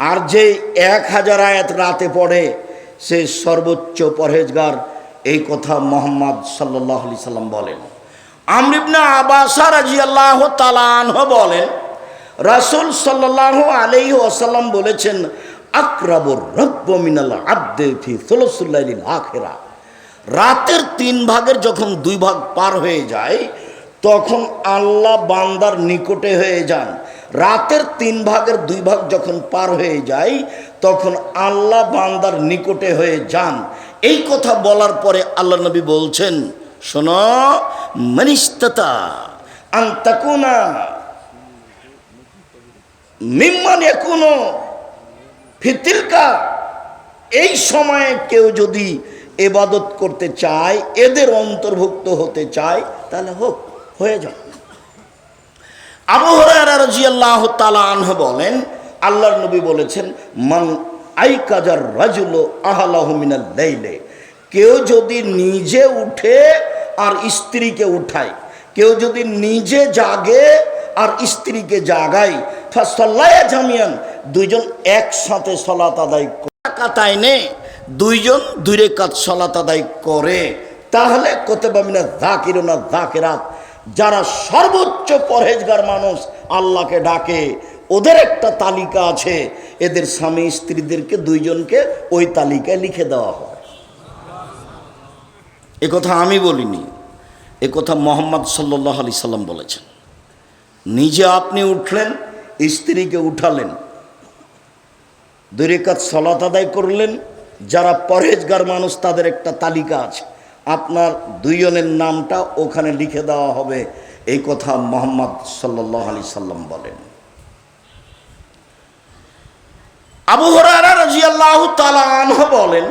আর যে এক হাজার আয়াত রাতে পড়ে, সে সর্বোচ্চ পরহেজগার এই কথা মোহাম্মদ সাল্লাহ আলি সাল্লাম বলেন। আমরিবনা আবাসা রাজি আল্লাহ তালানহ বলেন, রাসুল সাল্লাহ আলি ওসাল্লাম বলেছেন, আকরাবর রব্ব মিনাল আব্দে আখেরা। রাতের তিন ভাগের যখন দুই ভাগ পার হয়ে যায়, তখন আল্লাহ বান্দার নিকটে হয়ে যান। রাতের তিন ভাগের দুই ভাগ যখন পার হয়ে যায়, তখন আল্লাহ বান্দার নিকটে হয়ে যান। এই কথা বলার পরে আল্লাহ নবী বলছেন, শোনো, মনিস্ততা, আন্তাকুনা, মিম্মান একুনো ফিতিলকা এই সময়ে কেউ যদি এবাদত করতে চায়, এদের অন্তর্ভুক্ত হতে চায়, তাহলে হোক, হয়ে যাক। আবু হরায়রা রাদিয়াল্লাহু তাআলা আনহু বলেন, আল্লাহর নবী বলেছেন, মান আইকাজার রাজুল আহলাহু মিনাল লাইলে কেউ যদি নিজে উঠে আর স্ত্রীকে উঠায়, কেউ যদি নিজে জাগে আর স্ত্রীকে জাগায়, ফাসাল্লায়া জামিয়ান, দুইজন একসাথে সলাত আদায় কাতায় নে দুইজন দুই রেখাত সলাত আদায় করে, তাহলে কোতেবামিনা জাকির না জাকিরাত যারা সর্বোচ্চ পরহেজগার মানুষ, আল্লাহকে ডাকে, ওদের একটা তালিকা আছে, এদের স্বামী স্ত্রীদেরকে দুইজনকে ওই তালিকায় লিখে দেওয়া হয়। এ কথা আমি বলিনি, এ কথা মোহাম্মদ সাল্লাহ আলি সাল্লাম বলেছেন। নিজে আপনি উঠলেন, স্ত্রীকে উঠালেন। দুই সলাত আদায় করলেন, যারা পরহেজগার মানুষ, তাদের একটা তালিকা আছে। আপনার দুইজনের নামটা ওখানে লিখে দেওয়া হবে। এই কথা মোহাম্মদ সাল্লাহ আলি সাল্লাম বলেন। আবু রাজিয়াল্লাহ তালাহ বলেন,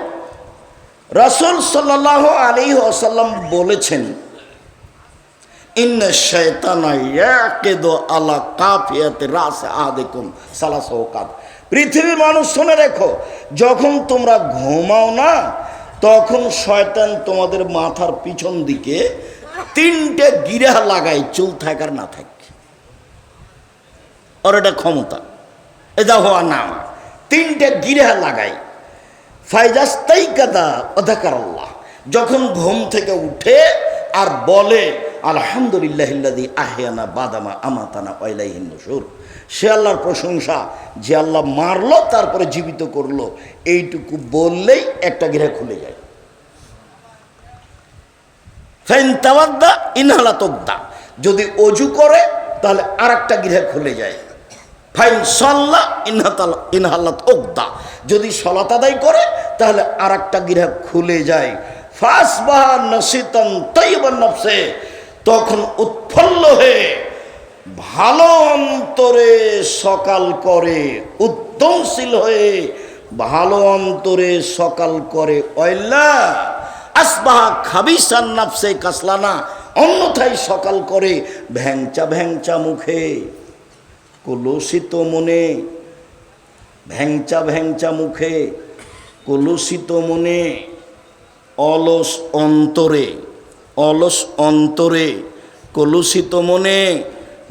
রসুল সাল্লাহ আলী আসাল্লাম বলেছেন, ইন্ন পৃথিবীর মানুষ শুনে রেখো, যখন তোমরা ঘুমাও না তখন শয়তান তোমাদের মাথার পিছন দিকে তিনটে গিরা লাগায়, চুল থাকার না থাকে। ওর এটা ক্ষমতা। এটা হওয়া না। তিনটে গিরা লাগায়। ফাইজাস্তাই কাদা অধাকার আল্লাহ যখন ঘুম থেকে উঠে আর বলে আলহামদুলিল্লাহিল্লাদি আহিয়ানা বাদামা আমাতানা ওয়াইলাইহিন সুর সে আল্লাহর প্রশংসা, যে আল্লাহ মারলো, তারপরে জীবিত করল। এইটুকু বললেই একটা গৃহ খুলে যায়। ফেন তাওয়াদ্দা ইনহালা তোদ্দা যদি অজু করে, তাহলে আর একটা গৃহ খুলে যায়। ফাইন সল্লা ইনহাতাল ইনহাল্লাত ওকদা যদি সলাত আদায় করে, তাহলে আর একটা গৃহ খুলে যায়। ফাঁস বাহা নসিতন তখন উৎফুল্ল হয়ে ভালো অন্তরে সকাল করে, উদ্যমশীল হয়ে ভালো অন্তরে সকাল করে। অয়লা আসবাহা খাবিসান নাফসে কাসলানা, অন্যথায় সকাল করে ভ্যাংচা ভ্যাংচা মুখে, কলুষিত মনে, ভ্যাংচা ভ্যাংচা মুখে, কলুষিত মনে, অলস অন্তরে অলস অন্তরে, কলুষিত মনে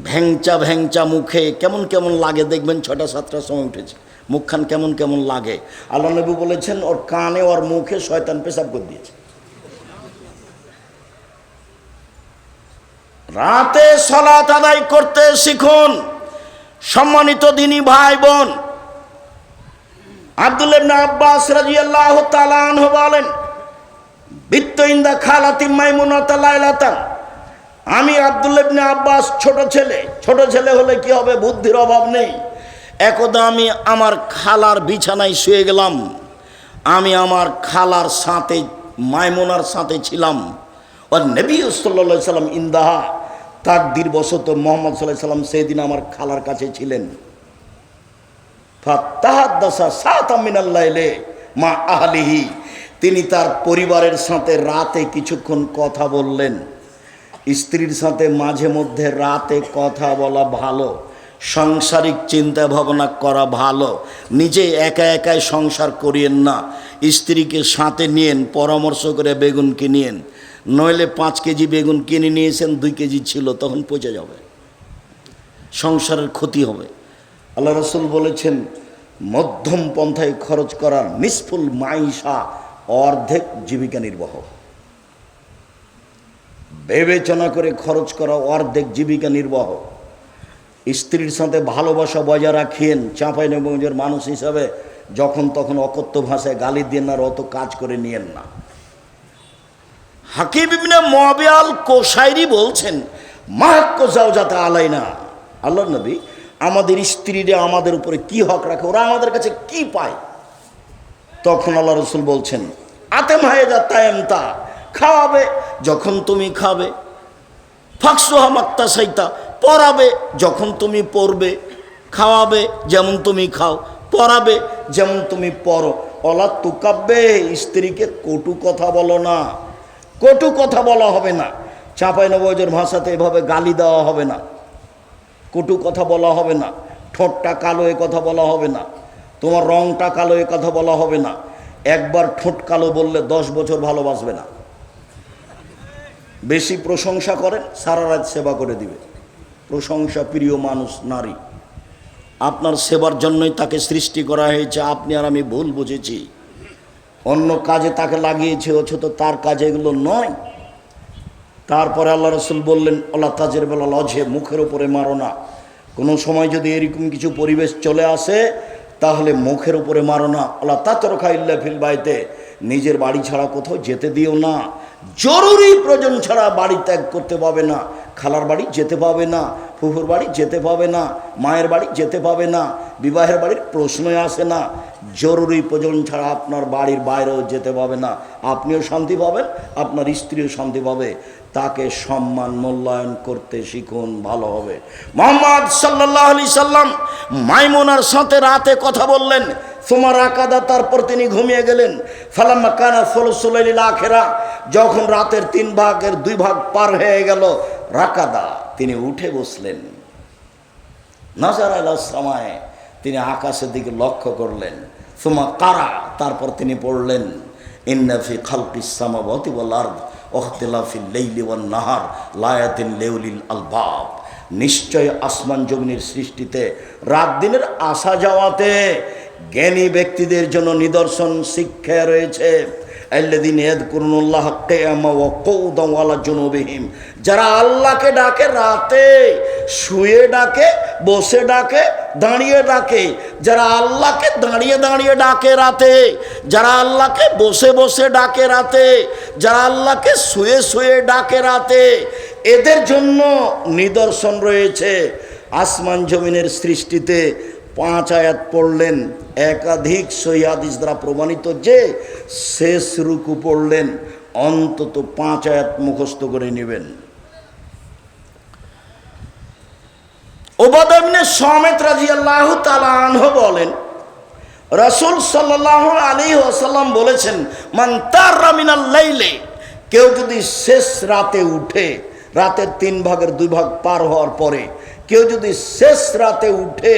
ভ্যাংচা ভ্যাংচা মুখে কেমন কেমন লাগে দেখবেন ছটা সাতটার সময় উঠেছে। মুখখান কেমন কেমন লাগে। আল্লাহ নবী বলেছেন, ওর কানে, ওর মুখে শয়তান পেশাব করে দিয়েছে। রাতে সলাত আদায় করতে শিখুন। সম্মানিত দিনী ভাই বোন আব্দুল আব্বাস রাদিয়াল্লাহু তাআলা আনহু বলেন, বিত্ত ইন্দা খালাতি মাইমুনাতা লাইলাতান। আমি আব্দুল ইবনে আব্বাস ছোট ছেলে। ছোট ছেলে হলে কি হবে? বুদ্ধির অভাব নেই। একদা আমি আমার খালার বিছানায় শুয়ে গেলাম। আমি আমার খালার সাথে, মাইমুনার সাথে ছিলাম। ও নবী সাল্লা সাল্লাম ইন্দাহা, তাকদির বশত মোহাম্মদ সাল্লাহ সাল্লাম সেদিন আমার খালার কাছে ছিলেন। সাত মা আহলিহি। তিনি তার পরিবারের সাথে রাতে কিছুক্ষণ কথা বললেন। স্ত্রীর সাথে মাঝে মধ্যে রাতে কথা বলা ভালো, সাংসারিক চিন্তা ভাবনা করা ভালো, নিজে একা একাই সংসার করিয়েন না, স্ত্রীকে সাথে নিয়েন, পরামর্শ করে বেগুন কিনিয়েন নইলে পাঁচ কেজি বেগুন কিনে নিয়েছেন, দুই কেজি ছিল, তখন পচে যাবে। সংসারের ক্ষতি হবে। আল্লাহ রসুল বলেছেন, মধ্যম পন্থায় খরচ করা নিষ্ফুল মাইশা অর্ধেক জীবিকা নির্বাহ। বিবেচনা করে খরচ করা অর্ধেক জীবিকা নির্বাহ। স্ত্রীর সাথে ভালোবাসা বজায় রাখিয়েন চাঁপাই নবগঞ্জের মানুষ হিসাবে যখন তখন অকথ্য ভাষায় গালি দিয়ে না অত কাজ করে নিয়েন না। হাকিম ইবনে মবিয়াল কোসাইরি বলছেন মাহাক্য যাও যাতে আলাই না আল্লাহ নবী, আমাদের স্ত্রীরা আমাদের উপরে কি হক রাখে? ওরা আমাদের কাছে কি পায়? তখন আল্লাহ রসুল বলছেন আতে মাহেজা তায়েম তা খাওয়াবে, যখন তুমি খাবে। ফাঁকসোহা মাক্তা সাইতা, পরাবে যখন তুমি পড়বে খাওয়াবে যেমন তুমি খাও, পরাবে যেমন তুমি পড়ো অলা তুকাব্বে, স্ত্রীকে কটু কথা বলো না। কটু কথা বলা হবে না। চাঁপাই নবজের ভাষাতে এভাবে গালি দেওয়া হবে না। কটু কথা বলা হবে না। ঠোঁটটা কালো এ কথা বলা হবে না। তোমার রংটা কালো এ কথা বলা হবে না। একবার ঠোঁট কালো বললে দশ বছর ভালোবাসবে না। বেশি প্রশংসা করেন সারা রাত সেবা করে দিবে। প্রশংসা প্রিয় মানুষ, নারী। আপনার সেবার জন্যই তাকে সৃষ্টি করা হয়েছে, আপনি আর আমি ভুল বুঝেছি। অন্য কাজে তাকে লাগিয়েছে, অথচ তার কাজে এগুলো নয়। তারপরে আল্লাহ রসুল বললেন আল্লাহ তাজের বেলা লজে মুখের উপরে মারো না। কোনো সময় যদি এরকম কিছু পরিবেশ চলে আসে, তাহলে মুখের উপরে মারো না। আল্লাহ তাতরখা ইল্লা ফিল বাড়িতে নিজের বাড়ি ছাড়া কোথাও যেতে দিও না। জরুরি প্রয়োজন ছাড়া বাড়ি ত্যাগ করতে পাবে না। খালার বাড়ি যেতে পাবে না, ফুফুর বাড়ি যেতে পাবে না, মায়ের বাড়ি যেতে পাবে না, বিবাহের বাড়ির প্রশ্নই আসে না। জরুরি প্রয়োজন ছাড়া আপনার বাড়ির বাইরেও যেতে পাবে না। আপনিও শান্তি পাবেন, আপনার স্ত্রীও শান্তি পাবে। তাকে সম্মান মূল্যায়ন করতে শিখুন, ভালো হবে। মোহাম্মদ সাল্লাহ আলি সাল্লাম মাইমুনার সাথে রাতে কথা বললেন। তোমার আকাদা, তারপর তিনি ঘুমিয়ে গেলেন। ফালাম্মা কানা ফলসুলাইল আখেরা, যখন রাতের তিন ভাগের দুই ভাগ পার হয়ে গেল, রাকাদা, তিনি উঠে বসলেন। নাজার সামায়, তিনি আকাশের দিকে লক্ষ্য করলেন। সুমা কারা, তারপর তিনি পড়লেন ইন্নাফি খালকিস সামাবতি ওয়াল আরদ। নাহার, লায়াতিন আলবাব। নিশ্চয় আসমান জমিনের সৃষ্টিতে, রাত দিনের আসা যাওয়াতে জ্ঞানী ব্যক্তিদের জন্য নিদর্শন শিক্ষা রয়েছে। আল্লাদিন এদ করুনুল্লাহ কেয়ামা ও কৌদমওয়ালা জনবিহীম। যারা আল্লাহকে ডাকে রাতে, শুয়ে ডাকে, বসে ডাকে, দাঁড়িয়ে ডাকে, যারা আল্লাহকে দাঁড়িয়ে দাঁড়িয়ে ডাকে রাতে, যারা আল্লাহকে বসে বসে ডাকে রাতে, যারা আল্লাহকে শুয়ে শুয়ে ডাকে রাতে, এদের জন্য নিদর্শন রয়েছে। আসমান জমিনের সৃষ্টিতে পাঁচ আয়াত পড়লেন, একাধিক সহিদিস দ্বারা প্রমাণিত যে শেষ রুকু পড়লেন, অন্তত পাঁচ আয়াত মুখস্থ করে নেবেন। ওবাদমিনে সমেত রাজি আল্লাহ তালাহ বলেন, রসুল সাল্লাহ আলী আসাল্লাম বলেছেন, মান তার লাইলে কেউ যদি শেষ রাতে উঠে, রাতের তিন ভাগের দুই ভাগ পার হওয়ার পরে, কেউ যদি শেষ রাতে উঠে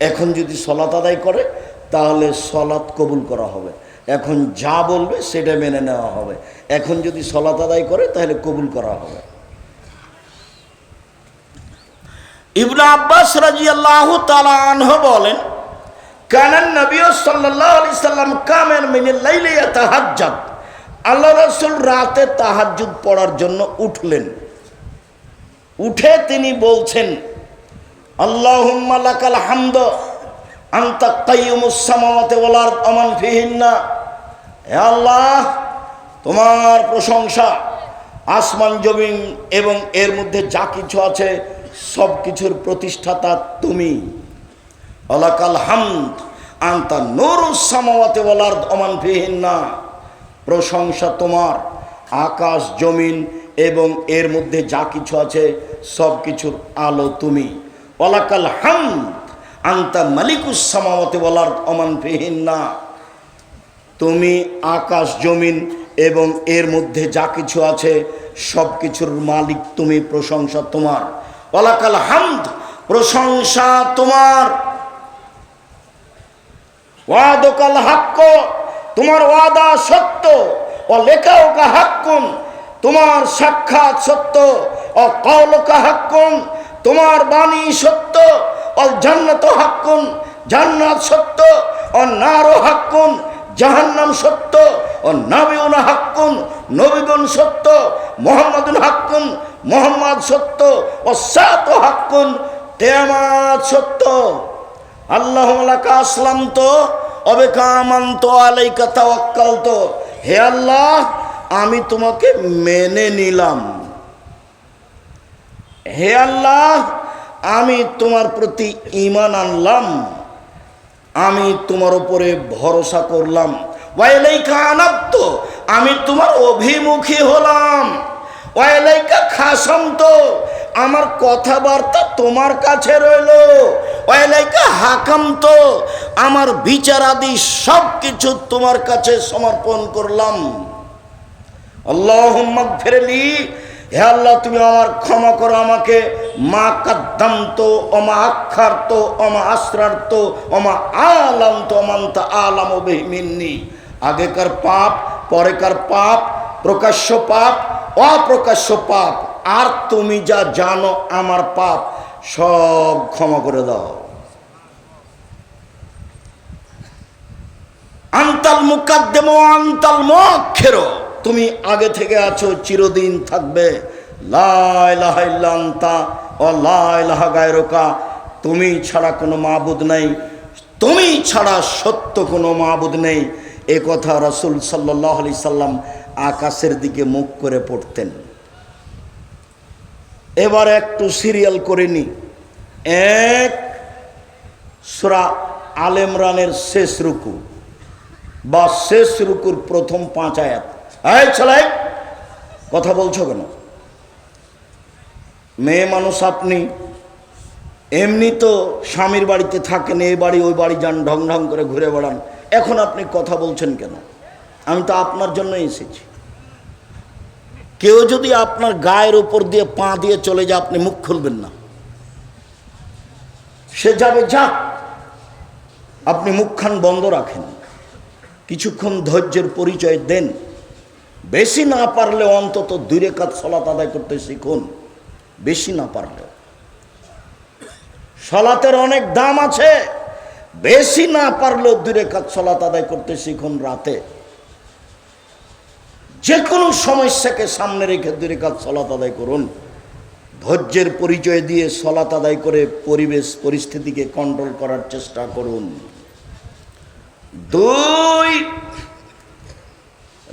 এখন যদি সলাত আদায় করে, তাহলে সলাত কবুল করা হবে। এখন যা বলবে, সেটা মেনে নেওয়া হবে। এখন যদি সলাত আদায় করে, তাহলে কবুল করা হবে। ইবনা আব্বাস রাজি আল্লাহ তালাহ বলেন কানান নবী সাল্লাহ আলি সাল্লাম কামের মিনিল্লাইলে তাহাজ্জাদ আল্লাহ রসুল রাতে তাহাজ্জুদ পড়ার জন্য উঠলেন। উঠে তিনি বলছেন আল্লাহ, তোমার প্রশংসা, আসমান, জমিন এবং এর মধ্যে যা কিছু আছে, সব কিছুর প্রতিষ্ঠাতা তুমি। অলাকাল হামদ, আন্তা নুরুস সামাওয়াতি ওয়াল আরদ আমান ফিহিন্না। প্রশংসা তোমার, আকাশ, জমিন এবং এর মধ্যে যা কিছু আছে, সব কিছুর আলো তুমি। ওলাকাল হাম আন্তা মালিকুস সামাওয়াতি ওয়াল আরদ আমান ফিহিন্না তুমি আকাশ, জমিন এবং এর মধ্যে যা কিছু আছে, সব কিছুর মালিক তুমি, প্রশংসা তোমার। ওলাকাল হামদ, প্রশংসা তোমার। ওয়াদকাল হাক্ক, তোমার ওয়াদা সত্য। ও লেখাওকা হাক্কুন, তোমার সাক্ষাৎ সত্য। ও কৌলকা হাক্কুন তোমার বাণী সত্য ও জান্নাত হাক্কুন, জান্নাত সত্য ও নারো হাক্কুন, জাহান্নাম সত্য ও নাবিউন হাক্কুন নবীগুন সত্য, মোহাম্মদুন হাক্কুন, মোহাম্মদ সত্য ও সাত হাক্কুন তেমাত সত্য। আল্লাহ আসলাম তো অবে কামান্ত আলাইকা তাওয়াক্কাল তো হে আল্লাহ, আমি তোমাকে মেনে নিলাম। হে আল্লাহ, আমি তোমার প্রতি ইমান আনলাম। আমি তোমার উপরে ভরসা করলাম। আমি তোমার অভিমুখী হলাম। ওয়াইলাইকা খাসাম তো আমার কথাবার্তা তোমার কাছে রইল। ওয়াইলাইকা হাকাম তো আমার বিচারাদি সব কিছু তোমার কাছে সমর্পণ করলাম। আল্লাহ ফেরলি হে আল্লাহ, তুমি আমার ক্ষমা করো, আমাকে মা কাদ্দাম তো অমা আক্ষার তো অমা আশ্রার তো অমা আলাম তো অমান্তা আলাম মিন্নি। আগেকার পাপ, পরেকার পাপ, প্রকাশ্য পাপ, অপ্রকাশ্য পাপ, আর তুমি যা জানো আমার পাপ, সব ক্ষমা করে দাও। আন্তাল মুকাদ্দেম, আন্তাল মক্ষের তুমি আগে থেকে আছো, চিরদিন থাকবে। লাইলাহাইল্লান্তা গায়রকা। তুমি ছাড়া কোনো মাবুদ নেই। তুমি ছাড়া সত্য কোনো মাবুদ নেই। এ কথা রসুল সাল্লাহ আলি সাল্লাম আকাশের দিকে মুখ করে পড়তেন। এবার একটু সিরিয়াল করে নি। এক, সুরা আলেমরানের শেষ রুকু বা শেষ রুকুর প্রথম পাঁচ আয়াত। এই ছেলাই কথা বলছো কেন? মেয়ে মানুষ আপনি, এমনি তো স্বামীর বাড়িতে থাকেন, এই বাড়ি, ওই বাড়ি যান, ঢং ঢং করে ঘুরে বেড়ান। এখন আপনি কথা বলছেন কেন? আমি তো আপনার জন্য এসেছি। কেউ যদি আপনার গায়ের উপর দিয়ে পা দিয়ে চলে যায়, আপনি মুখ খুলবেন না। সে যাবে, যাক। আপনি মুখখান বন্ধ রাখেন। কিছুক্ষণ ধৈর্যের পরিচয় দেন। বেশি না পারলে অন্তত দুই রেখাত সলাত আদায় করতে শিখুন। বেশি না পারলেও। সলাতের অনেক দাম আছে। বেশি না পারলেও দুই রেখাত সলাত আদায় করতে শিখুন রাতে। যে কোনো সমস্যাকে সামনে রেখে দুই রেখাত সলাত আদায় করুন। ধৈর্যের পরিচয় দিয়ে সলাত আদায় করে পরিবেশ, পরিস্থিতিকে কন্ট্রোল করার চেষ্টা করুন। দুই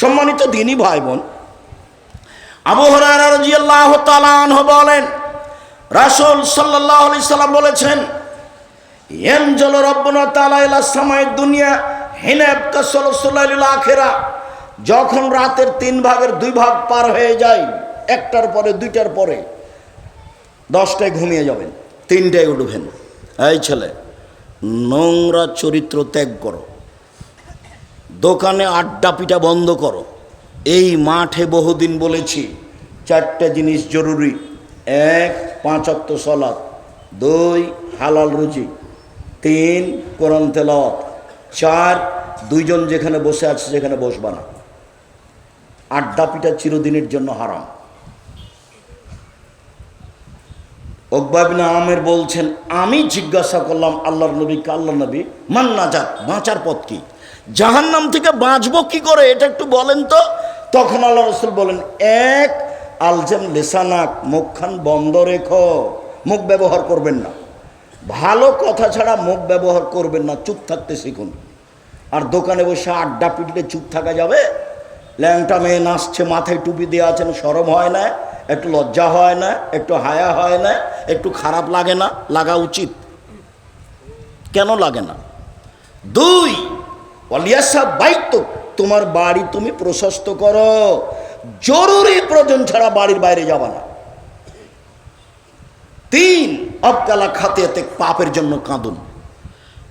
সম্মানিত দিনী ভাই বোন আবু তাআলা আনহু বলেন, রাসূল সাল্লাল্লাহু আলাইহি সাল্লাম বলেছেন, ইয়ানজালু রাব্বুনা তাআলা ইলা সামাই দুনিয়া হিনা ইয়াবকা সালাসুল্লাহিল আখিরা। যখন রাতের তিন ভাগের দুই ভাগ পার হয়ে যায়, একটার পরে, দুইটার পরে, দশটায় ঘুমিয়ে যাবেন, তিনটায় উঠবেন। এই ছেলে, নোংরা চরিত্র ত্যাগ করো। দোকানে আড্ডা পিটা বন্ধ করো। এই মাঠে বহুদিন বলেছি, চারটা জিনিস জরুরি। এক, পাঁচ অক্ত সলাৎ দুই, হালাল রুজি। তিন, কোরআন তেলাওয়াত। চার, দুইজন যেখানে বসে আছে সেখানে বসবা না। আড্ডা পিটা চিরদিনের জন্য হারাম। ওকবাবিনা আমের বলছেন, আমি জিজ্ঞাসা করলাম, আল্লাহর নবীকে আল্লাহ নবী মান্না যাক বাঁচার পথ কি? জাহান নাম থেকে বাঁচবো কি করে? এটা একটু বলেন তো। তখন আল্লাহ রসুল বলেন, এক, আলজেম লেসানাক, মুখখান বন্ধ রেখো। মুখ ব্যবহার করবেন না। ভালো কথা ছাড়া মুখ ব্যবহার করবেন না, চুপ থাকতে শিখুন। আর দোকানে বসে আড্ডা পিটলে চুপ থাকা যাবে? ল্যাংটা মেয়ে নাচছে, মাথায় টুপি দিয়ে আছেন, সরম হয় না। একটু লজ্জা হয় না, একটু হায়া হয় না, একটু খারাপ লাগে না, লাগা উচিত। কেন লাগে না? দুই অলিয়াসা, বাইক তোমার বাড়ি তুমি প্রশস্ত করো। জরুরি প্রয়োজন ছাড়া বাড়ির বাইরে যাবা না। তিন অবকালা খাতে পাপের জন্য কাঁদুন।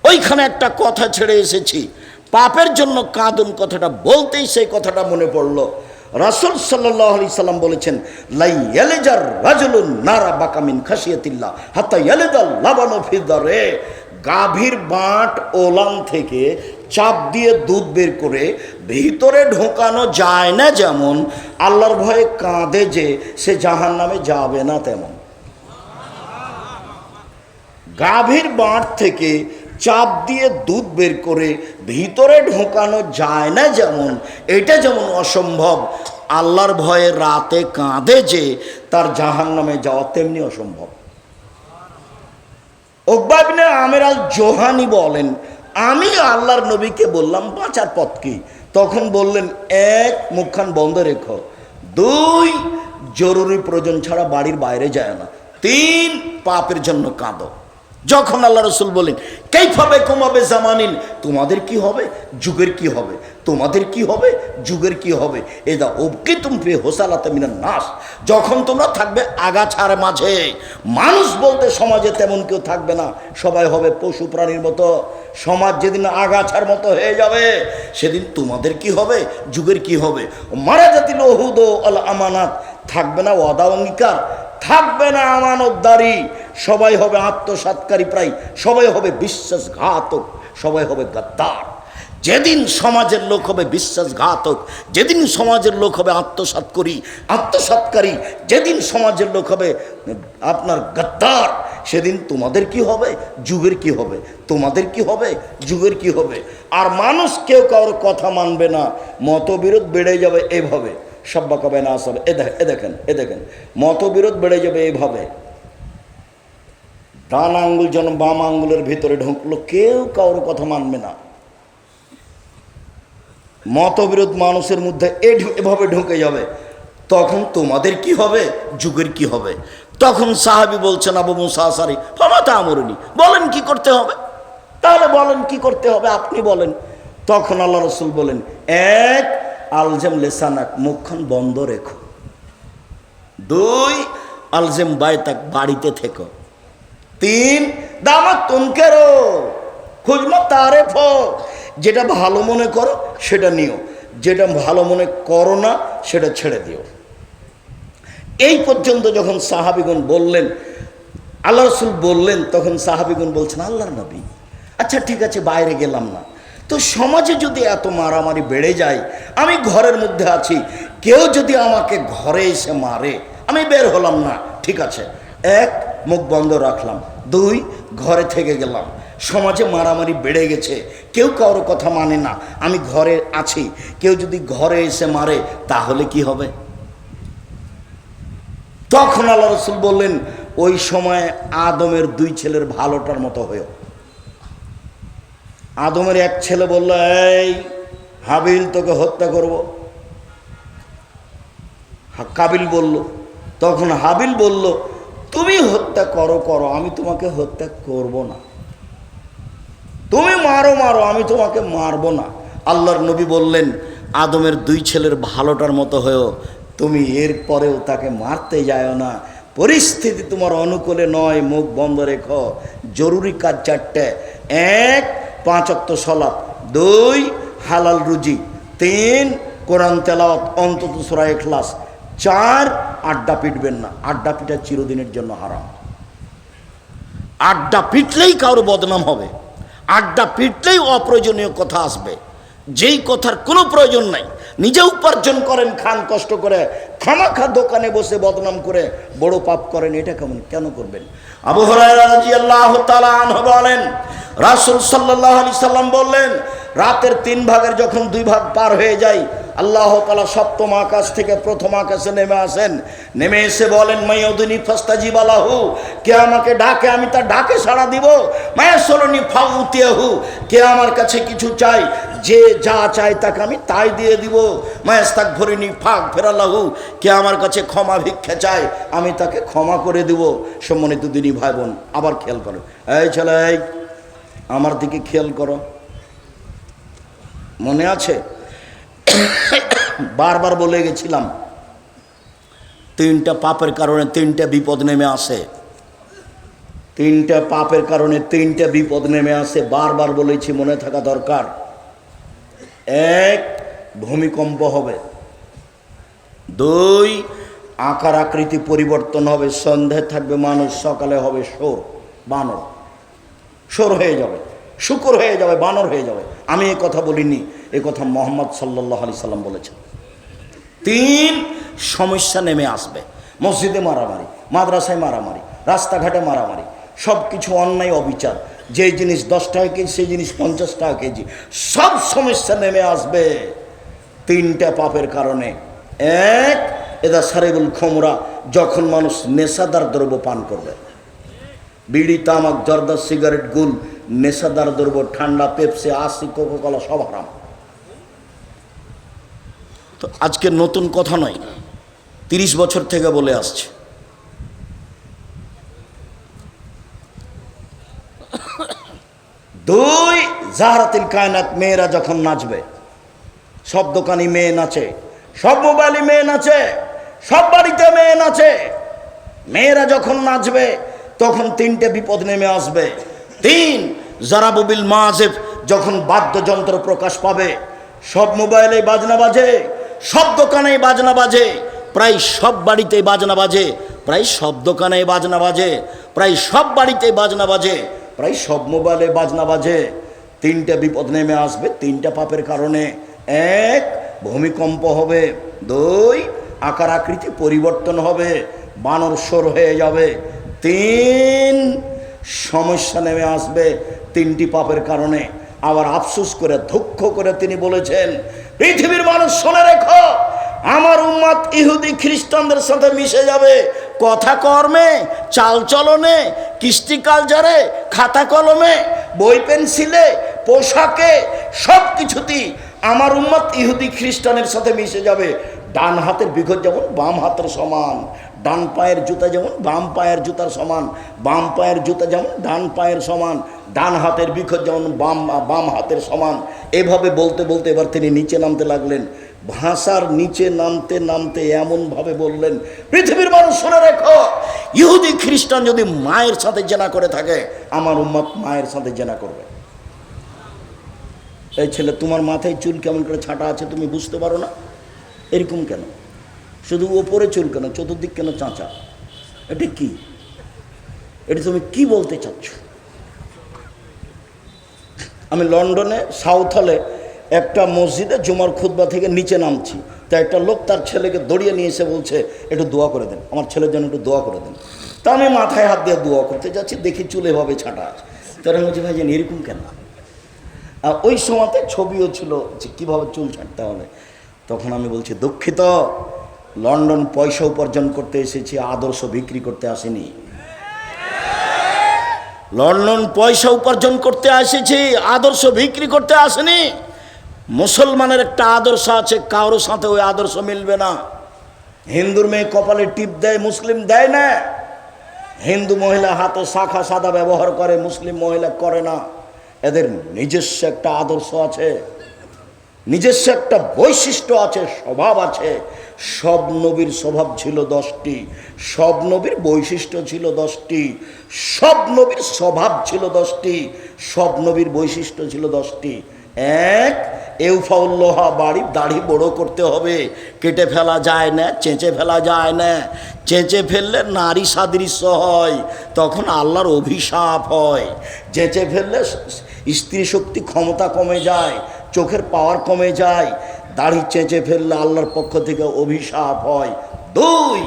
ওইখানে একটা কথা ছেড়ে এসেছি। পাপের জন্য কাঁদুন কথাটা বলতেই সেই কথাটা মনে পড়ল। রাসুল সাল্লাহ আলি সাল্লাম বলেছেন লাই এলেজার রাজুলুন নারা বাকামিন খাসিয়াতিল্লা হাত্তা এলেদাল লাবানো ফিদারে গাভীর বাঁট ওলান থেকে চাপ দিয়ে দুধ বের করে ভিতরে ঢোকানো যায় না যেমন, আল্লাহর ভয়ে কাঁদে যে সে জাহান নামে যাবে না তেমন। গাভীর বাঁট থেকে চাপ দিয়ে দুধ বের করে ভিতরে ঢোকানো যায় না যেমন, এটা যেমন অসম্ভব, আল্লাহর ভয়ে রাতে কাঁদে যে তার জাহান নামে যাওয়া তেমনি অসম্ভব। ওকবাবিনে আমের আল জোহানি বলেন, আমি আল্লাহর নবীকে বললাম, বাঁচার পথ কি? তখন বললেন, এক, মুখখান বন্ধ রেখো। দুই, জরুরি প্রয়োজন ছাড়া বাড়ির বাইরে যায় না। তিন, পাপের জন্য কাঁদো। যখন আল্লাহ রসুল বলেন কেইভাবে কমাবে জামানিন? তোমাদের কি হবে? যুগের কি হবে? তোমাদের কি হবে? যুগের কি হবে? এদা অবকে তুমি হোসালাতে মিনার নাশ যখন তোমরা থাকবে আগাছার মাঝে। মানুষ বলতে সমাজে তেমন কেউ থাকবে না। সবাই হবে পশু প্রাণীর মতো। সমাজ যেদিন আগাছার মতো হয়ে যাবে, সেদিন তোমাদের কি হবে? যুগের কি হবে? মারা জাতি লহুদ আল আমানাত। থাকবে না ওয়াদা অঙ্গীকার, থাকবে না আমানতদারি। সবাই হবে আত্মসাতকারী প্রায়, সবাই হবে বিশ্বাসঘাতক, সবাই হবে গাদ্দার। যেদিন সমাজের লোক হবে বিশ্বাসঘাতক, যেদিন সমাজের লোক হবে আত্মসাৎকরী, আত্মসাৎকারী, যেদিন সমাজের লোক হবে, আপনার গাদ্দার, সেদিন তোমাদের কি হবে? যুগের কি হবে? তোমাদের কি হবে? যুগের কি হবে? আর মানুষ কেউ কারোর কথা মানবে না। মতবিরোধ বেড়ে যাবে এভাবে। সব্বা কবে না আসবে এ দেখ এ দেখেন এ দেখেন। মতবিরোধ বেড়ে যাবে এভাবে। ডান আঙ্গুল যেন বাম আঙ্গুলের ভিতরে ঢুকলো, কেউ কারোর কথা মানবে না। মতবিরোধ মানুষের মধ্যে এভাবে ঢুকে যাবে। তখন তোমাদের কি হবে? যুগের কি হবে? তখন সাহাবি বলছেন, আবু মুসাহারি ফমাতা আমরণি বলেন কি করতে হবে? তাহলে বলেন কি করতে হবে? আপনি বলেন। তখন আল্লাহ রসুল বলেন, এক, আলজেম লেসানাক মুখখান বন্ধ রেখো। দুই, আলজেম বায়তাক বাড়িতে থেকো। তিন দামাত তুমকেরো, খুঁজমা তারে ফ যেটা ভালো মনে করো, সেটা নিও। যেটা ভালো মনে করো না, সেটা ছেড়ে দিও। এই পর্যন্ত যখন সাহাবিগুন বললেন, আল্লাহ রসুল বললেন, তখন সাহাবিগুন বলছেন, আল্লাহর নবী। আচ্ছা ঠিক আছে, বাইরে গেলাম না। তো সমাজে যদি এত মারামারি বেড়ে যায়, আমি ঘরের মধ্যে আছি, কেউ যদি আমাকে ঘরে এসে মারে, আমি বের হলাম না। ঠিক আছে। এক, মুখ বন্ধ রাখলাম। দুই, ঘরে থেকে গেলাম। সমাজে মারামারি বেড়ে গেছে। কেউ কারোর কথা মানে না। আমি ঘরে আছি। কেউ যদি ঘরে এসে মারে, তাহলে কি হবে? তখন আল্লাহ রসুল বললেন, ওই সময় আদমের দুই ছেলের ভালোটার মতো হয়েও। আদমের এক ছেলে বলল, এই হাবিল, তোকে হত্যা করব। কাবিল বলল, তখন হাবিল বলল, তুমি হত্যা করো করো। আমি তোমাকে হত্যা করব না। তুমি মারো মারো, আমি তোমাকে মারবো না। আল্লাহর নবী বললেন, আদমের দুই ছেলের ভালোটার মতো হয়েও তুমি এর পরেও তাকে মারতে যায় না। পরিস্থিতি তোমার অনুকূলে নয়, মুখ বন্ধ রেখো। জরুরি কাজ চারটে। এক পাঁচক্ত সলাপ। দুই, হালাল রুজি। তিন, কোরআন তেলাওয়াত, অন্তত সুরা এখলাস চার, আড্ডা পিটবেন না। আড্ডা পিটা চিরদিনের জন্য হারাম। আড্ডা পিটলেই কারও বদনাম হবে। আড্ডা পিটলেই অপ্রয়োজনীয় কথা আসবে। যেই কথার কোনো প্রয়োজন নাই। নিজে উপার্জন করেন, খান, কষ্ট করে, খামাখা দোকানে বসে বদনাম করে বড় পাপ করেন, এটা কেমন, কেন করবেন? আবু হরাই বলেন, রাসুল সাল্লাহ আলি সাল্লাম বললেন রাতের তিন ভাগের যখন দুই ভাগ পার হয়ে যায়, আল্লাহ তালা সপ্তম আকাশ থেকে প্রথম আকাশে নেমে আসেন। নেমে এসে বলেন, মাইয়দিনী ফাস্তাজি বালাহু কে আমাকে ডাকে? আমি তার ডাকে সাড়া দিব। মায়া সরণি ফাউতিয়াহু, কে আমার কাছে কিছু চাই যে যা চায় তাকে আমি তাই দিয়ে দিব। মায়াস্তাক ভরিনি ফাঁক ফেরালাহু কে আমার কাছে ক্ষমা ভিক্ষা চায়, আমি তাকে ক্ষমা করে দিব। সম্মানিত দিনী ভাই বোন, আবার খেয়াল করো। এই ছেলে আমার দিকে খেয়াল করো। মনে আছে? বারবার বলে গেছিলাম, তিনটা পাপের কারণে তিনটা বিপদ নেমে আসে। তিনটা পাপের কারণে তিনটা বিপদ নেমে আসে, বারবার বলেছি মনে থাকা দরকার। এক, ভূমিকম্প হবে। দুই, আকার আকৃতি পরিবর্তন হবে সন্ধ্যায় থাকবে, মানুষ সকালে হবে সোর বানর। সোর হয়ে যাবে। শুকর হয়ে যাবে, বানর হয়ে যাবে। আমি এ কথা বলিনি এ কথা মোহাম্মদ সাল্লাহ আলি সাল্লাম বলেছেন। তিন, সমস্যা নেমে আসবে। মসজিদে মারামারি, মাদ্রাসায় মারামারি, রাস্তাঘাটে মারামারি সব কিছু অন্যায়, অবিচার। যে জিনিস দশ টাকা কেজি, সেই জিনিস পঞ্চাশ টাকা কেজি, সব সমস্যা নেমে আসবে। তিনটা পাপের কারণে। এক, এদা সারেবুল খমরা, যখন মানুষ নেশাদার দ্রব্য পান করবে, বিড়ি, তামাক, জর্দা, সিগারেট, গুল নেশাদার দ্রব্য, ঠান্ডা, পেপসি, আশি, কোকোকলা, সব হারাম। তো আজকে নতুন কথা নয়, তিরিশ বছর থেকে বলে আসছে। দুই জাহারাতিল কায়নাত, মেয়েরা যখন নাচবে, সব দোকানি মেয়ে নাচে, সব মোবাইলে মেয়ে নাচে, সব বাড়িতে মেয়ে নাচে, মেয়েরা যখন নাচবে, তখন তিনটে বিপদ নেমে আসবে। তিন জারাবুবিল মাজেব যখন বাদ্যযন্ত্র প্রকাশ পাবে, সব মোবাইলে বাজনা বাজে, সব দোকানে বাজনা বাজে, প্রায় সব বাড়িতে বাজনা বাজে, প্রায় সব দোকানে বাজনা বাজে, প্রায় সব বাড়িতে বাজনা বাজে, প্রায় সব মোবাইলে বাজনা বাজে। তিনটা বিপদ নেমে আসবে, তিনটা পাপের কারণে। এক, ভূমিকম্প হবে। দুই, আকার আকৃতি পরিবর্তন হবে, বানর সর হয়ে যাবে। তিন সমস্যা নেমে আসবে তিনটি পাপের কারণে। আবার আফসুস করে, দুঃখ করে তিনি বলেছেন, পৃথিবীর মানুষ শুনে রেখো, আমার উম্মাদ ইহুদি খ্রিস্টানদের সাথে মিশে যাবে। কথা কর্মে, চাল চলনে কৃষ্টি কালচারে, খাতা কলমে, বই পেন্সিলে, পোশাকে সব কিছুতেই আমার উম্মত ইহুদি খ্রিস্টানের সাথে মিশে যাবে। ডান হাতের বিঘত যেমন বাম হাতের সমান। ডান পায়ের জুতা যেমন, বাম পায়ের জুতার সমান, বাম পায়ের জুতা যেমন, ডান পায়ের সমান, ডান হাতের বিক্ষত যেমন, বাম বাম হাতের সমান। এভাবে বলতে বলতে এবার তিনি নিচে নামতে লাগলেন। ভাষার নিচে নামতে নামতে এমনভাবে বললেন, পৃথিবীর মানুষ শুনে রেখো, ইহুদি, খ্রিস্টান যদি মায়ের সাথে জেনা করে থাকে, আমার উম্মত মায়ের সাথে জেনা করবে। এই ছেলে, তোমার মাথায় চুল কেমন করে ছাটা আছে তুমি বুঝতে পারো না? এরকম কেন? শুধু ওপরে চুল কেন, চতুর্দিক কেন চাঁচা? এটা কি? এটা তুমি কি বলতে চাচ্ছ? আমি লন্ডনে, সাউথ হলে একটা মসজিদে জুমার খুতবা থেকে নিচে নামছি। তা একটা লোক তার ছেলেকে দড়িয়ে নিয়ে এসে বলছে, একটু দোয়া করে দেন, আমার ছেলের জন্য একটু দোয়া করে দেন। তা আমি মাথায় হাত দিয়ে দোয়া করতে যাচ্ছি, দেখি চুলে ভাবে ছাটা আছে। তারা বলছে ভাই জানি এরকম কেন? আর ওই সময়তে ছবিও ছিল যে কীভাবে চুল ছাঁটতে হবে। তখন আমি বলছি, দুঃখিত লন্ডন পয়সা উপার্জন করতে এসেছি, আদর্শ বিক্রি করতে আসেনি। লন্ডন পয়সা উপার্জন করতে এসেছি, আদর্শ বিক্রি করতে আসেনি। মুসলমানের একটা আদর্শ আছে, কারোর সাথে ওই আদর্শ মিলবে না। হিন্দুর মেয়ে কপালে টিপ দেয়, মুসলিম দেয় না। হিন্দু মহিলা হাতে শাখা সাদা ব্যবহার করে, মুসলিম মহিলা করে না। এদের নিজস্ব একটা আদর্শ আছে। নিজস্ব একটা বৈশিষ্ট্য আছে, স্বভাব আছে। সব নবীর স্বভাব ছিল দশটি, সব নবীর বৈশিষ্ট্য ছিল দশটি, সব নবীর স্বভাব ছিল দশটি, সব নবীর বৈশিষ্ট্য ছিল দশটি। এক, এউফাউল্লোহা, বাড়ি দাড়ি বড় করতে হবে, কেটে ফেলা যায় না, চেঁচে ফেলা যায় না। চেঁচে ফেললে নারী সাদৃশ্য হয়, তখন আল্লাহর অভিশাপ হয়। চেঁচে ফেললে স্ত্রী শক্তি ক্ষমতা কমে যায় চোখের পাওয়ার কমে যায়, দাড়ি চেঁচে ফেললে আল্লাহর পক্ষ থেকে অভিশাপ হয়। দুই,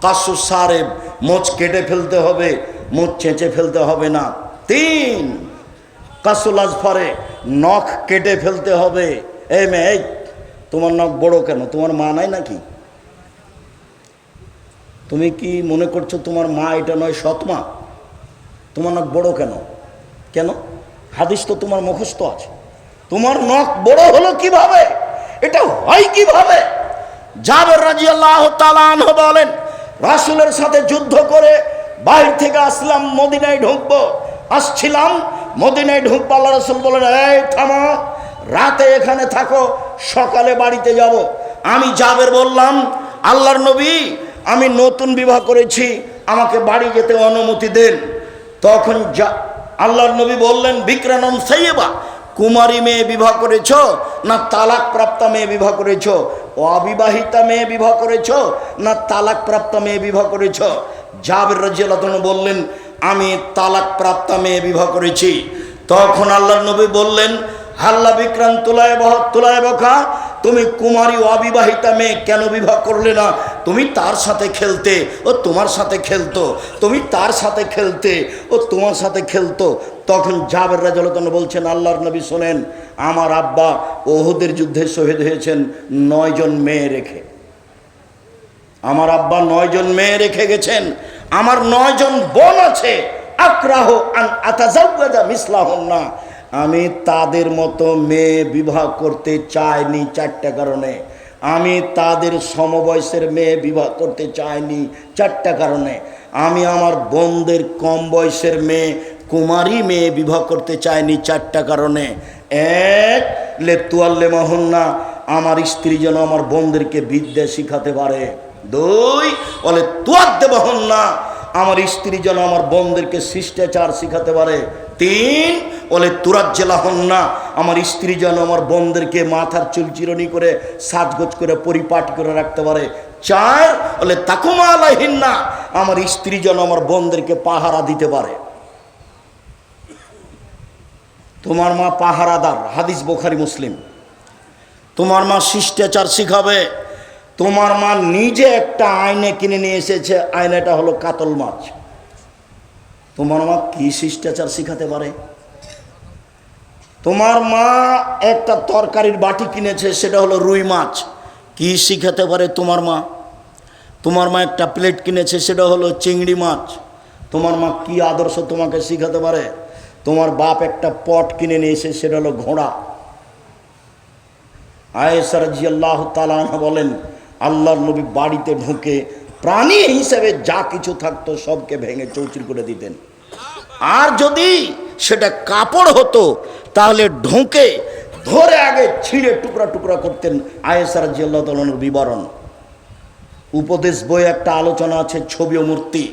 কাসু সারেব, মোচ কেটে ফেলতে হবে, মোচ চেঁচে ফেলতে হবে না। তিন কাসুল আজফারে নখ কেটে ফেলতে হবে। এই মেয়ে তোমার নখ বড় কেন? তোমার মা নাই নাকি? তুমি কি মনে করছ তোমার মা এটা নয় সৎ মা? তোমার নখ বড় কেন? কেন? হাদিস তো তোমার মুখস্থ আছে। তোমার নখ বড় হলো কীভাবে? এটা হয় কীভাবে? জাবের রাজি আল্লাহ বলেন, রাসুলের সাথে যুদ্ধ করে বাইরে থেকে আসলাম, মদিনায় ঢুকবো। আসছিলাম, মদিনায় ঢুকবো, আল্লাহ রসুল বলেন, এই, থামো, রাতে এখানে থাকো, সকালে বাড়িতে যাব। আমি জাবের বললাম, আল্লাহর নবী, আমি নতুন বিবাহ করেছি, আমাকে বাড়ি যেতে অনুমতি দেন। তখন যা আল্লাহর নবী বললেন বিক্রানম সাইয়েবা কুমারী মেয়ে বিবাহ করেছ না তালাক প্রাপ্তা মেয়ে বিবাহ করেছ? অবিবাহিতা মেয়ে বিবাহ করেছ না তালাক প্রাপ্তা মেয়ে বিবাহ করেছ? জাবের রাজিয়াল্লাহ বললেন, আমি তালাক প্রাপ্তা মেয়ে বিবাহ করেছি। তখন আল্লাহর নবী বললেন, হাল্লা বিক্রান্ত তুলায় বহ, তুলায় বখা, তুমি কুমারী অবিবাহিতা মেয়ে কেন বিবাহ করলে না? তুমি তার সাথে খেলতে ও তোমার সাথে খেলতো, তুমি তার সাথে খেলতে ও তোমার সাথে খেলতো তখন জাবের রাজলতন বলছেন, আল্লাহর নবী শোনেন, আমার আব্বা ওহুদের যুদ্ধে শহীদ হয়েছেন নয়জন মেয়ে রেখে। আমার আব্বা নয়জন মেয়ে রেখে গেছেন, আমার নয়জন বোন আছে, আক্রাহ আন মিসলাহন না আমি তাদের মতো মেয়ে বিবাহ করতে চাইনি চারটা কারণে। আমি তাদের সমবয়সের মেয়ে বিবাহ করতে চাইনি চারটা কারণে। আমি আমার বোনদের কম বয়সের মেয়ে কুমারী মেয়ে বিবাহ করতে চায়নি চারটা কারণে। এক লে তুয়াল্লে মহন্না আমার স্ত্রী যেন আমার বোনদেরকে বিদ্যা শিখাতে পারে। দুই বলে তুয়ার দেবহন না, আমার স্ত্রী যেন আমার বোনদেরকে শিষ্টাচার শিখাতে পারে। তিন বলে তুরাজ্জেলা হন না, আমার স্ত্রী যেন আমার বোনদেরকে মাথার চুল চিরনি করে সাজগোজ করে পরিপাটি করে রাখতে পারে। চার বলে তাকুমা আলাহিন না, আমার স্ত্রী যেন আমার বোনদেরকে পাহারা দিতে পারে। তোমার মা পাহারাদার, হাদিস বোখারি মুসলিম। তোমার মা শিষ্টাচার শিখাবে। তোমার মা নিজে একটা আয়নে কিনে নিয়ে এসেছে, আয়নাটা হলো কাতল মাছ। তোমার মা কি শিষ্টাচার শিখাতে পারে? তোমার মা একটা তরকারির বাটি কিনেছে, সেটা হলো রুই মাছ। কি শিখাতে পারে তোমার মা? তোমার মা একটা প্লেট কিনেছে, সেটা হলো চিংড়ি মাছ। তোমার মা কি আদর্শ তোমাকে শিখাতে পারে? তোমার বাপ একটা পট কিনে নিয়ে এসে, সেটা হলো ঘোড়া। আয়েসার জি আল্লাহ তালাহ বলেন, আল্লাহর নবী বাড়িতে ঢুকে প্রাণী হিসেবে যা কিছু থাকতো সবকে ভেঙে চৌচির করে দিতেন। আর যদি সেটা কাপড় হতো, তাহলে ঢুকে ধরে আগে ছিঁড়ে টুকরা টুকরা করতেন আয়েসার জি আল্লাহ তালনের বিবরণ। উপদেশ বই একটা আলোচনা আছে, ছবি ও মূর্তি।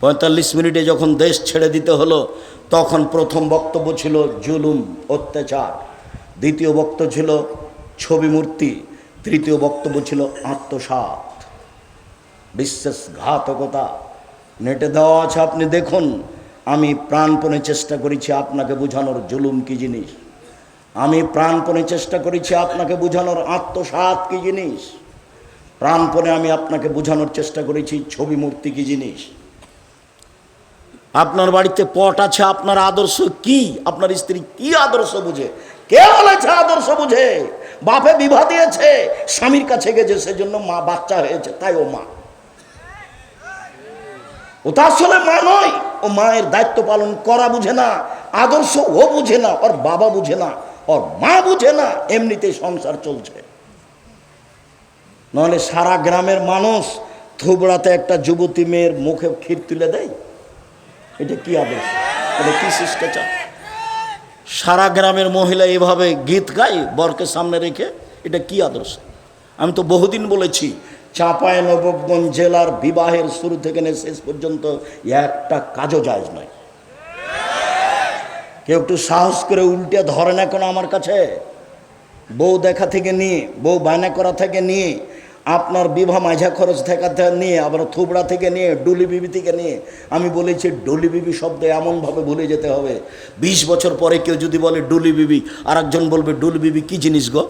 পঁয়তাল্লিশ মিনিটে যখন দেশ ছেড়ে দিতে হলো তখন প্রথম বক্তব্য ছিল জুলুম, অত্যাচার। দ্বিতীয় বক্তব্য ছিল ছবি মূর্তি, তৃতীয় বক্তব্য ছিল আত্মসাত বিশ্বাসঘাতকতা। নেটে দেওয়া আছে, আপনি দেখুন, আমি প্রাণপণে চেষ্টা করেছি আপনাকে বোঝানোর জুলুম কি জিনিস? আমি প্রাণপণে চেষ্টা করেছি আপনাকে বোঝানোর আত্মসাত কি জিনিস? প্রাণপণে আমি আপনাকে বোঝানোর চেষ্টা করেছি ছবি মূর্তি কি জিনিস? আপনার বাড়িতে পট আছে, আপনার আদর্শ কি? আপনার স্ত্রী কি আদর্শ বুঝে? কে বলেছে আদর্শ বুঝে? বাপে বিবাহ দিয়েছে, স্বামীর কাছে গেছে, সেজন্য মা বাচ্চা হয়েছে, তাই ও মা। ও তা আসলে মা নয়, ও মায়ের দায়িত্ব পালন করা বুঝে না, আদর্শ ও বুঝে না, ওর বাবা বুঝে না, ওর মা বুঝে না, এমনিতেই সংসার চলছে। নাহলে সারা গ্রামের মানুষ থুবড়াতে একটা যুবতী মেয়ের মুখে ক্ষীর তুলে দেয়? এটা কি আদর্শ এটা কি শিষ্টাচার? সারা গ্রামের মহিলা এভাবে গীত গায়, বরকে সামনে রেখে? এটা কি আদর্শ? আমি তো বহুদিন বলেছি চাঁপায় নবগঞ্জ জেলার বিবাহের শুরু থেকে শেষ পর্যন্ত একটা কাজও যায় নয়। কেউ একটু সাহস করে উল্টে ধরে না কেন আমার কাছে? বউ দেখা থেকে নিয়ে, বউ বায়না করা থেকে নিয়ে আপনার বিভা মাঝা খরচ থেকে নিয়ে, আবার থুবড়া থেকে নিয়ে, ডুলি বিবি থেকে নিয়ে, আমি বলেছি ডলি বিবি শব্দ এমনভাবে ভুলে যেতে হবে। বিশ বছর পরে কেউ যদি বলে ডুলি বিবি আর একজন বলবে, ডুলি বিবি কী জিনিস গো?